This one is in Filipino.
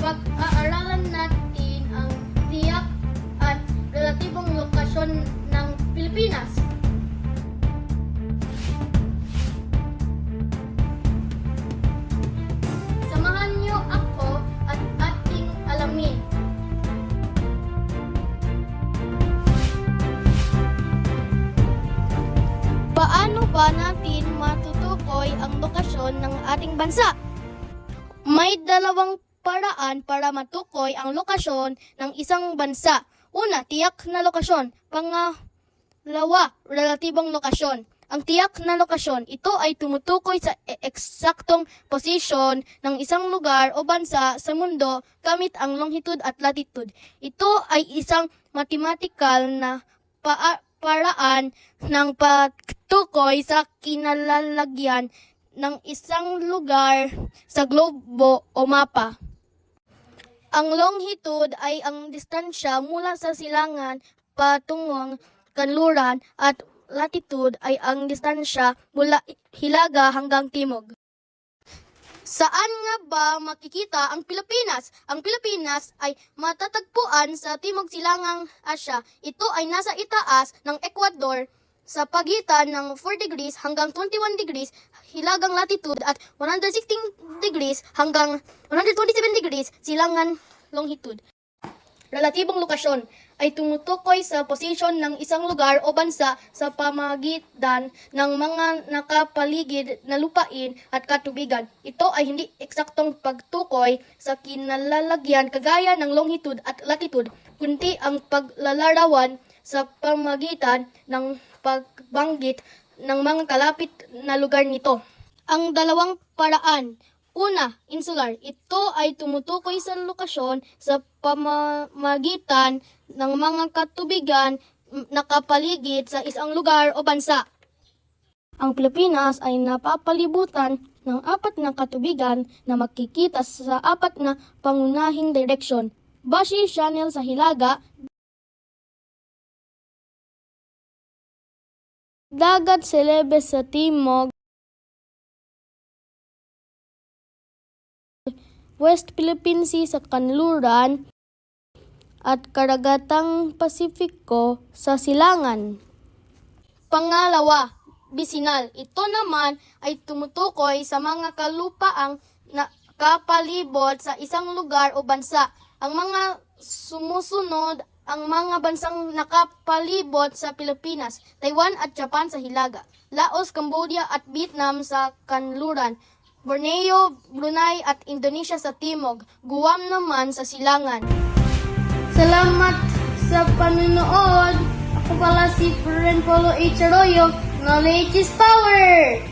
Pag-aaralan natin ang tiyak at relatibong lokasyon ng Pilipinas. Samahan niyo ako at ating alamin. Paano ba natin matutukoy ang lokasyon ng ating bansa? May dalawang paraan para matukoy ang lokasyon ng isang bansa. Una, tiyak na lokasyon. Pangalawa, relatibong lokasyon. Ang tiyak na lokasyon, ito ay tumutukoy sa e- eksaktong posisyon ng isang lugar o bansa sa mundo gamit ang longitude at latitude. Ito ay isang mathematical na paa- paraan ng pagtukoy sa kinalalagyan ng isang lugar sa globo o mapa. Ang longitude ay ang distansya mula sa silangan patungong kanluran at latitude ay ang distansya mula hilaga hanggang timog. Saan nga ba makikita ang Pilipinas? Ang Pilipinas ay matatagpuan sa Timog Silangang Asya. Ito ay nasa itaas ng Ecuador sa pagitan ng 4 degrees hanggang 21 degrees hilagang latitude at 116 degrees hanggang 127 degrees silangan longitude. Relatibong lokasyon ay tumutukoy sa posisyon ng isang lugar o bansa sa pamagitan ng mga nakapaligid na lupain at katubigan. Ito ay hindi eksaktong pagtukoy sa kinalalagyan kagaya ng longitude at latitude, kundi ang paglalarawan sa pamagitan ng pagbanggit ng mga kalapit na lugar nito. Ang dalawang paraan Una, insular. Ito ay tumutukoy sa lokasyon sa pamamagitan ng mga katubigan nakapaligid sa isang lugar o bansa. Ang Pilipinas ay napapalibutan ng apat na katubigan na makikita sa apat na pangunahing direksyon. Bashi Channel sa Hilaga, Dagat Celebes sa Timog, West Philippine Sea sa Kanluran at Karagatang Pasifiko sa Silangan. Pangalawa, bisinal. Ito naman ay tumutukoy sa mga kalupaang na kapalibot sa isang lugar o bansa. Ang mga sumusunod ang mga bansang nakapalibot sa Pilipinas, Taiwan at Japan sa Hilaga, Laos, Cambodia at Vietnam sa Kanluran, Borneo, Brunei at Indonesia sa Timog, Guam naman sa Silangan. Salamat sa panunood. Ako pala si Feren Polo H. Arroyo. Knowledge is power!